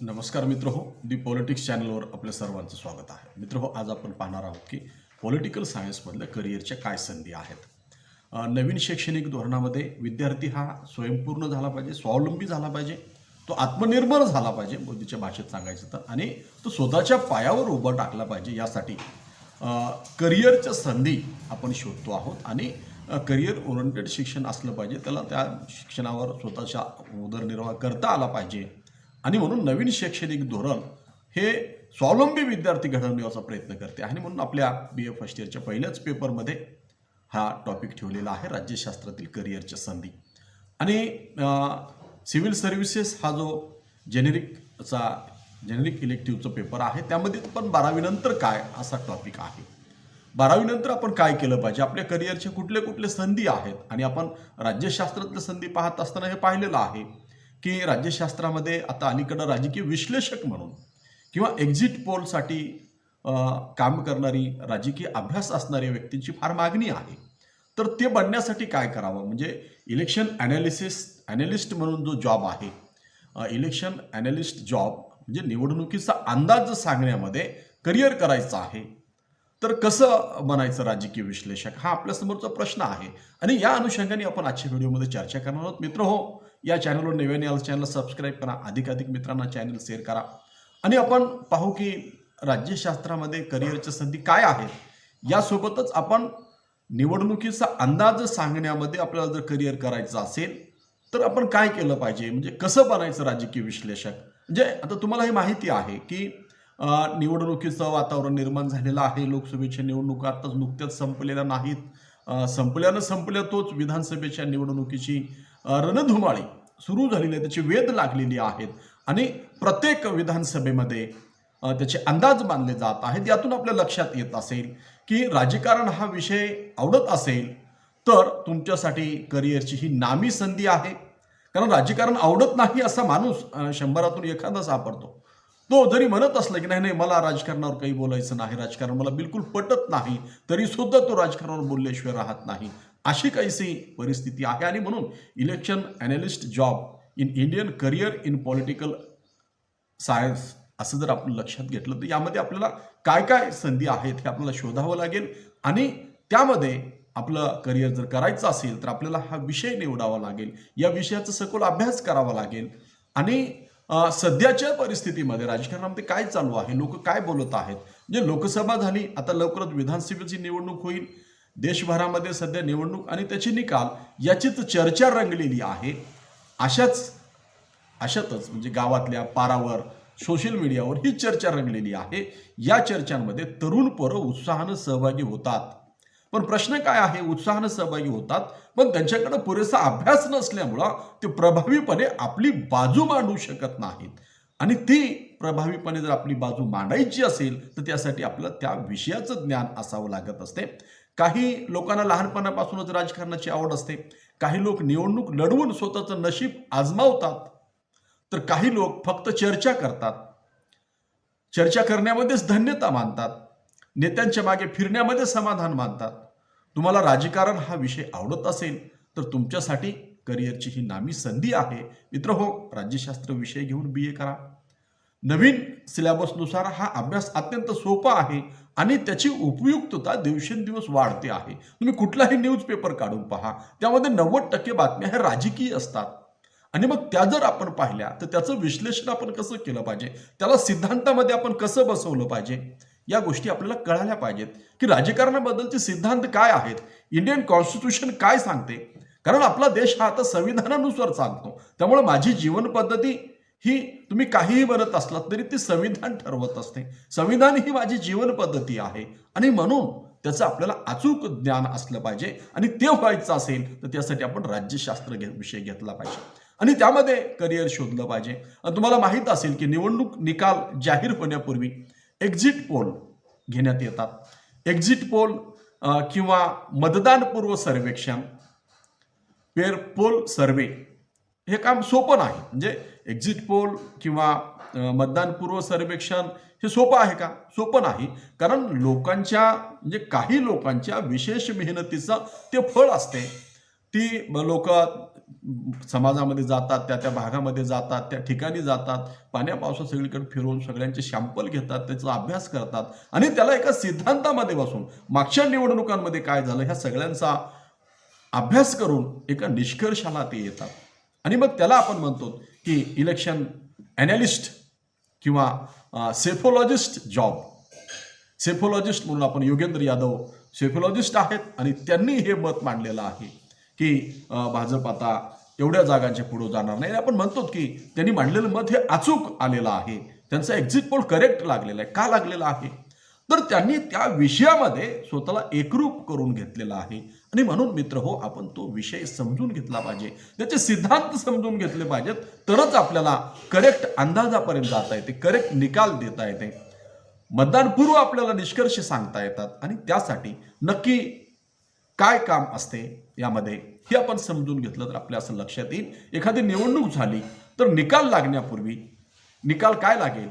नमस्कार मित्र हो दी पॉलिटिक्स चॅनलवर आपल्या सर्वांचं स्वागत आहे. मित्र हो आज आपण पाहणार आहोत की पॉलिटिकल सायन्समधल्या करिअरच्या काय संधी आहेत. नवीन शैक्षणिक धोरणामध्ये विद्यार्थी हा स्वयंपूर्ण झाला पाहिजे स्वावलंबी झाला पाहिजे तो आत्मनिर्भर झाला पाहिजे मोदीच्या भाषेत सांगायचं तर आणि तो स्वतःच्या पायावर उभा टाकला पाहिजे यासाठी करिअरच्या संधी आपण शोधतो आहोत. आणि करिअर ओरिएंटेड शिक्षण असलं पाहिजे त्याला त्या शिक्षणावर स्वतःच्या उदरनिर्वाह करता आला पाहिजे. आणि म्हणून नवीन शैक्षणिक धोरण हे स्वावलंबी विद्यार्थी घडवण्याचा प्रयत्न करते. आणि म्हणून आपल्या बी ए फर्स्ट इयरच्या पहिल्याच पेपरमध्ये हा टॉपिक ठेवलेला आहे राज्यशास्त्रातील करिअरच्या संधी. आणि सिव्हिल सर्व्हिसेस हा जो जेनेरिकचा जेनेरिक इलेक्टिव्हचा पेपर आहे त्यामध्ये पण बारावीनंतर काय असा टॉपिक आहे? बारावीनंतर आपण काय केलं पाहिजे? आपल्या करिअरचे कुठले कुठले संधी आहेत? आणि आपण राज्यशास्त्रातल्या संधी पाहत असताना हे पाहिलेलं आहे. की राज्यशास्त्रामध्ये आता अलीकडं राजकीय विश्लेषक म्हणून किंवा एक्झिट पोलसाठी काम करणारी राजकीय अभ्यास असणाऱ्या व्यक्तींची फार मागणी आहे. तर ते बनण्यासाठी काय करावं? म्हणजे इलेक्शन ॲनालिसिस ॲनालिस्ट म्हणून जो जॉब आहे इलेक्शन ॲनालिस्ट जॉब म्हणजे निवडणुकीचा अंदाज सांगण्यामध्ये करिअर करायचं आहे. तर कसं बनायचं राजकीय विश्लेषक? हा आपल्यासमोरचा प्रश्न आहे. आणि या अनुषंगाने आपण आजच्या व्हिडिओमध्ये चर्चा करणार आहोत. मित्र हो या चॅनलवर नव्याने आलं चॅनल सबस्क्राईब करा. अधिकाधिक मित्रांना चॅनल शेअर करा. आणि आपण पाहू की राज्यशास्त्रामध्ये करिअरच्या संधी काय आहेत? यासोबतच आपण निवडणुकीचा अंदाज सांगण्यामध्ये आपल्याला जर करिअर करायचं असेल तर आपण काय केलं पाहिजे? म्हणजे कसं बनायचं राजकीय विश्लेषक? म्हणजे आता तुम्हाला हे माहिती आहे की निवडणुकीचं वातावरण निर्माण झालेलं आहे. लोकसभेच्या निवडणुका आताच नुकत्याच संपलेल्या नाहीत. संपल्यानं संपल्या तोच विधानसभेच्या निवडणुकीची रणधुमाळी सुरू झालेली आहे त्याची वेध लागलेली आहेत. आणि प्रत्येक विधानसभेमध्ये त्याचे अंदाज बांधले जात आहेत. यातून आपल्या लक्षात येत असेल की राजकारण हा विषय आवडत असेल तर तुमच्यासाठी करिअरची ही नामी संधी आहे. कारण राजकारण आवडत नाही असा माणूस शंभरातून एखादा सापडतो. तो जरी म्हणत असला की नाही नाही मला राजकारणावर काही बोलायचं नाही राजकारण मला बिलकुल पटत नाही तरी सुद्धा तो राजकारणावर बोलल्याशिवाय राहत नाही. अशी काहीशी परिस्थिती आहे आणि म्हणून election analyst job in Indian career in political science असं जर आपण लक्षात घेतलं तर यामध्ये आपल्याला काय काय संधी आहेत हे आपल्याला शोधावं लागेल आणि त्यामध्ये आपलं करिअर जर करायचं असेल तर आपल्याला हा विषय निवडावा लागेल. या विषयाचा सखोल अभ्यास करावा लागेल. आणि सध्याच्या परिस्थितीमध्ये राजकारणामध्ये काय चालू आहे? लोक काय बोलत आहेत? म्हणजे लोकसभा झाली आता लवकरच विधानसभेची निवडणूक होईल. देशभरामध्ये सध्या निवडणूक आणि त्याचे निकाल याचीच चर्चा रंगलेली आहे. अशाच अशातच म्हणजे गावातल्या पारावर सोशल मीडियावर ही चर्चा रंगलेली आहे. या चर्चांमध्ये तरुण पोरं उत्साहानं सहभागी होतात. पण प्रश्न काय आहे? उत्साहानं सहभागी होतात पण त्यांच्याकडे पुरेसा अभ्यास नसल्यामुळं ते प्रभावीपणे आपली बाजू मांडू शकत नाहीत. आणि ती प्रभावीपणे जर आपली बाजू मांडायची असेल तर त्यासाठी आपलं त्या विषयाचं ज्ञान असावं लागत असते. काही लोकांना लहानपणापासूनच राजकारणाची आवड असते. काही लोक निवडणूक लढवून स्वतःचं नशीब आजमावतात. तर काही लोक फक्त चर्चा करतात. चर्चा करण्यामध्येच धन्यता मानतात. नेत्यांच्या मागे फिरण्यामध्ये समाधान मानतात. तुम्हाला राजकारण हा विषय आवडत असेल तर तुमच्यासाठी करिअरची ही नामी संधी आहे. मित्र हो राज्यशास्त्र विषय घेऊन बी ए करा. नवीन सिलेबसनुसार हा अभ्यास अत्यंत सोपा आहे आणि त्याची उपयुक्तता दिवसेंदिवस वाढते आहे. तुम्ही कुठलाही न्यूजपेपर काढून पहा. त्यामध्ये नव्वद टक्के बातम्या ह्या राजकीय असतात. आणि मग त्या जर आपण पाहिल्या तर त्याचं विश्लेषण आपण कसं केलं पाहिजे? त्याला सिद्धांतामध्ये आपण कसं बसवलं पाहिजे? या गोष्टी आपल्याला कळाल्या पाहिजेत. की राजकारणाबद्दलचे सिद्धांत काय आहेत? इंडियन कॉन्स्टिट्यूशन काय सांगते? कारण आपला देश हा आता संविधानानुसार चालतो. त्यामुळे माझी जीवन पद्धती ही तुम्ही काहीही बनत असलात तरी ते संविधान ठरवत असते. संविधान ही माझी जीवन पद्धती आहे. आणि म्हणून त्याचं आपल्याला अचूक ज्ञान असलं पाहिजे. आणि ते व्हायचं असेल तर त्यासाठी आपण राज्यशास्त्र घे विषय घेतला पाहिजे. आणि त्यामध्ये करिअर शोधलं पाहिजे. आणि तुम्हाला माहीत असेल की निवडणूक निकाल जाहीर होण्यापूर्वी एक्झिट पोल घेण्यात येतात. एक्झिट पोल किंवा मतदानपूर्व सर्वेक्षण पेर पोल सर्वे हे काम सोपं नाही. म्हणजे एक्झिट पोल किंवा मतदानपूर्व सर्वेक्षण हे सोपं आहे का? सोपं नाही. कारण लोकांच्या म्हणजे काही लोकांच्या विशेष मेहनतीचं ते फळ असते. ती लोक समाजामध्ये जातात त्या त्या भागामध्ये जातात त्या ठिकाणी जातात पाण्या पावसात सगळीकडे फिरवून सगळ्यांचे शॅम्पल घेतात त्याचा अभ्यास करतात आणि त्याला एका सिद्धांतामध्ये बसून मागच्या निवडणुकांमध्ये काय झालं ह्या सगळ्यांचा अभ्यास करून एका निष्कर्षाला ते येतात. आणि मग त्याला आपण म्हणतो की इलेक्शन ॲनालिस्ट किंवा सेफोलॉजिस्ट जॉब सेफोलॉजिस्ट म्हणून आपण योगेंद्र यादव सेफोलॉजिस्ट आहेत आणि त्यांनी हे मत मांडलेलं आहे की भाजप आता एवढ्या जागांच्या पुढे जाणार नाही. आपण म्हणतो की त्यांनी मांडलेलं मत हे अचूक आलेलं आहे. त्यांचा एक्झिट पोल करेक्ट लागलेला आहे. का लागलेला आहे? तर त्यांनी त्या विषयामध्ये स्वतःला एकरूप करून घेतलेला आहे. आणि म्हणून मित्र हो आपण तो विषय समजून घेतला पाहिजे. त्याचे सिद्धांत समजून घेतले पाहिजेत. तरच आपल्याला करेक्ट अंदाजापर्यंत जाता येते करेक्ट निकाल देता येते. मतदानपूर्व आपल्याला निष्कर्ष सांगता येतात आणि त्यासाठी नक्की काय काम असते यामध्ये हे आपण समजून घेतलं तर आपल्या असं लक्षात येईल. एखादी निवडणूक झाली तर निकाल लागण्यापूर्वी निकाल काय लागेल?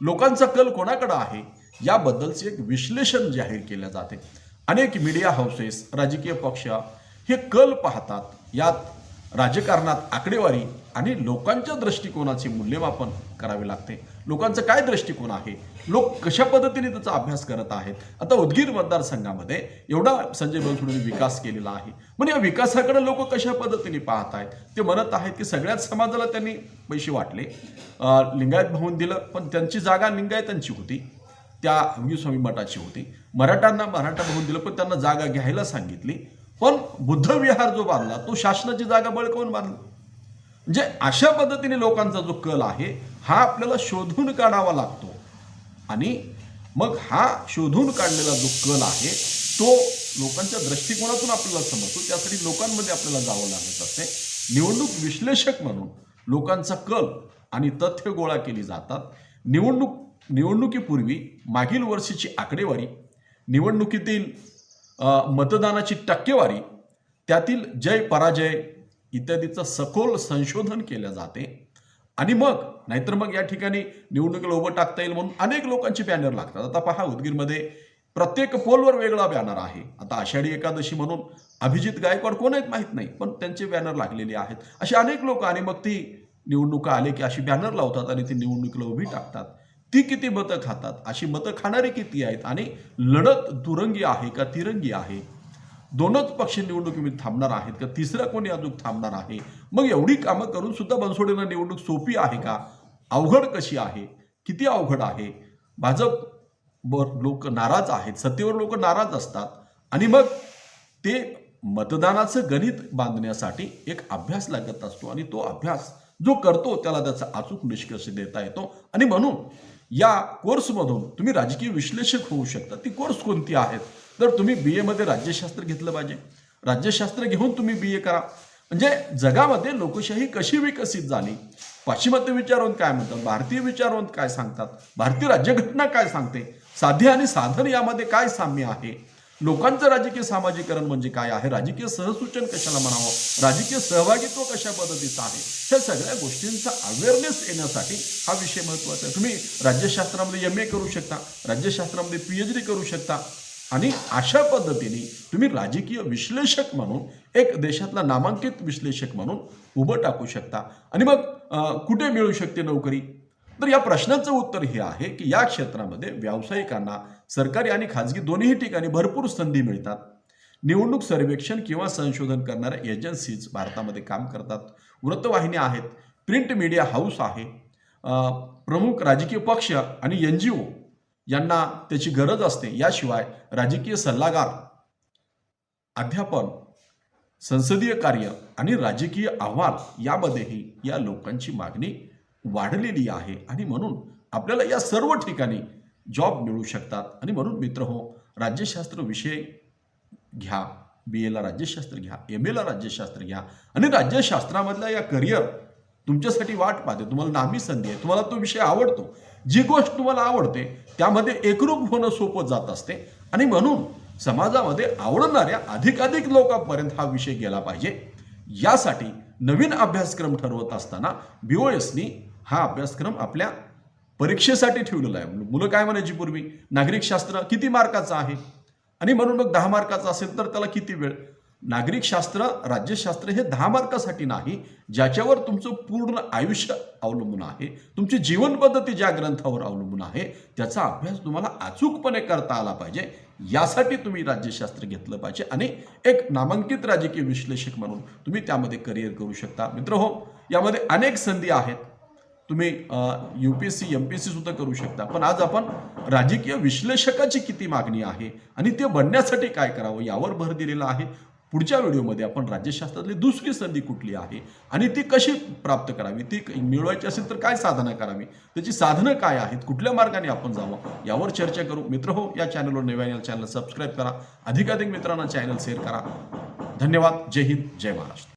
लोकांचा कल कोणाकडं आहे? याबद्दलचे एक विश्लेषण जाहीर केले जाते. अनेक मीडिया हाऊसेस राजकीय पक्ष हे कल पाहतात. यात राजकारणात आकडेवारी आणि लोकांच्या दृष्टिकोनाचे मूल्यमापन करावे लागते. लोकांचं काय दृष्टिकोन आहे? लोक कशा पद्धतीने त्याचा अभ्यास करत आहेत? आता उदगीर मतदारसंघामध्ये एवढा संजय बनसोडेंनी विकास केलेला आहे. म्हणजे या विकासाकडे लोक कशा पद्धतीने पाहत आहेत? ते म्हणत आहेत की सगळ्याच समाजाला त्यांनी पैसे वाटले. लिंगायत भवन दिलं पण त्यांची जागा लिंगायतांची होती. त्या स्वामी मठाची होती. मराठ्यांना मराठा बघून दिलं पण त्यांना जागा घ्यायला सांगितली. पण बुद्धविहार जो बांधला तो शासनाची जागा बळकावून बांधला. म्हणजे अशा पद्धतीने लोकांचा जो कल आहे हा आपल्याला शोधून काढावा लागतो. आणि मग हा शोधून काढलेला जो कल आहे तो लोकांच्या दृष्टिकोनातून आपल्याला समजतो. त्यासाठी लोकांमध्ये आपल्याला जावं लागत असते. निवडणूक विश्लेषक म्हणून लोकांचा कल आणि तथ्य गोळा केली जातात. निवडणूक निवडणुकीपूर्वी मागील वर्षीची आकडेवारी निवडणुकीतील मतदानाची टक्केवारी त्यातील जय पराजय इत्यादीचं सखोल संशोधन केलं जाते. आणि मग नाहीतर मग या ठिकाणी निवडणुकीला उभं टाकता येईल म्हणून अनेक लोकांचे बॅनर लागतात. आता पहा उदगीरमध्ये प्रत्येक पोलवर वेगळा बॅनर आहे. आता आषाढी एकादशी म्हणून अभिजित गायकवाड कोण आहेत माहीत नाही पण त्यांचे बॅनर लागलेले आहेत. असे अनेक लोक आणि मग ती निवडणुका आले की अशी बॅनर लावतात आणि ती निवडणुकीला उभी टाकतात. ती किती मतं खातात? अशी मतं खाणारी किती आहेत? आणि लढत दुरंगी आहे का तिरंगी आहे? दोनच पक्ष निवडणुकीमध्ये थांबणार आहेत का? तिसरा कोणी अजून थांबणार आहे? मग एवढी कामं करून सुद्धा बनसोडेला निवडणूक सोपी आहे का? अवघड कशी आहे? किती अवघड आहे? भाजप लोक नाराज आहेत सत्तेवर लोक नाराज असतात. आणि मग ते मतदानाचं गणित बांधण्यासाठी एक अभ्यास लागत असतो. आणि तो अभ्यास जो करतो त्याला त्याचा अचूक निष्कर्ष देता येतो. आणि म्हणून या कोर्समधून तुम्ही राजकीय विश्लेषक होऊ शकता. ती कोर्स कोणती आहेत? तर तुम्ही बी एमध्ये राज्यशास्त्र घेतलं पाहिजे. राज्यशास्त्र घेऊन तुम्ही बी ए करा. म्हणजे जगामध्ये लोकशाही कशी विकसित झाली? पाश्चिमात्य विचारवंत काय म्हणतात? भारतीय विचारवंत काय सांगतात? भारतीय राज्यघटना काय सांगते? साध्य आणि साधन यामध्ये काय साम्य आहे? लोकांचं राजकीय सामाजिकरण म्हणजे काय आहे? राजकीय सहसूचन कशाला म्हणावं? राजकीय सहभागित्व कशा पद्धतीचं आहे? ह्या सगळ्या गोष्टींचा अवेअरनेस येण्यासाठी हा विषय महत्त्वाचा आहे. तुम्ही राज्यशास्त्रामध्ये एम ए करू शकता राज्यशास्त्रामध्ये पी एच डी करू शकता आणि अशा पद्धतीने तुम्ही राजकीय विश्लेषक म्हणून एक देशातला नामांकित विश्लेषक म्हणून उभं टाकू शकता. आणि मग कुठे मिळू शकते नोकरी? तर या प्रश्नाचं उत्तर हे आहे की या क्षेत्रामध्ये व्यावसायिकांना सरकारी आणि खाजगी दोन्ही ठिकाणी भरपूर संधी मिळतात. निवडणूक सर्वेक्षण किंवा संशोधन करणाऱ्या एजन्सीज भारतामध्ये काम करतात. वृत्तवाहिन्या आहेत. प्रिंट मीडिया हाऊस आहे. प्रमुख राजकीय पक्ष आणि एन जी ओ यांना त्याची गरज असते. याशिवाय राजकीय सल्लागार अध्यापन संसदीय कार्य आणि राजकीय अहवाल यामध्येही या लोकांची मागणी वाढलेली आहे. आणि म्हणून आपल्याला या सर्व ठिकाणी जॉब मिळू शकतात. आणि म्हणून मित्र हो राज्यशास्त्र विषय घ्या बी एला राज्यशास्त्र घ्या एम एला राज्यशास्त्र घ्या. आणि राज्यशास्त्रामधल्या या करिअर तुमच्यासाठी वाट पाहते. तुम्हाला नामी संधी आहे. तुम्हाला तो विषय आवडतो. जी गोष्ट तुम्हाला आवडते त्यामध्ये एकरूप होणं सोपं जात असते. आणि म्हणून समाजामध्ये आवडणाऱ्या अधिकाधिक लोकांपर्यंत हा विषय गेला पाहिजे. यासाठी नवीन अभ्यासक्रम ठरवत असताना बीओएसनी हा अभ्यासक्रम आपल्या परीक्षेसाठी ठेवलेला आहे. मुलं काय म्हणायची पूर्वी? नागरिक शास्त्र किती मार्काचं आहे? आणि म्हणून मग दहा मार्काचं असेल तर त्याला किती वेळ? नागरिकशास्त्र राज्यशास्त्र हे दहा मार्कासाठी नाही ज्याच्यावर तुमचं पूर्ण आयुष्य अवलंबून आहे तुमची जीवन पद्धती ज्या ग्रंथावर अवलंबून आहे त्याचा अभ्यास तुम्हाला अचूकपणे करता आला पाहिजे. यासाठी तुम्ही राज्यशास्त्र घेतलं पाहिजे आणि एक नामांकित राजकीय विश्लेषक म्हणून तुम्ही त्यामध्ये करिअर करू शकता. मित्र हो यामध्ये अनेक संधी आहेत. तुम्ही U P S C M P S C सुद्धा करू शकता. पण आज आपण राजकीय विश्लेषकाची किती मागणी आहे आणि ते बनण्यासाठी काय करावं यावर भर दिलेला आहे. पुढच्या व्हिडिओमध्ये आपण राज्यशास्त्रातली दुसरी संधी कुठली आहे आणि ती कशी प्राप्त करावी ती मिळवायची असेल तर काय साधनं करावी त्याची साधनं काय आहेत कुठल्या मार्गाने आपण जावं यावर चर्चा करू. मित्र हो या चॅनलवर नव्या चॅनल सबस्क्राईब करा. अधिकाधिक मित्रांना चॅनल शेअर करा. धन्यवाद. जय हिंद. जय महाराष्ट्र.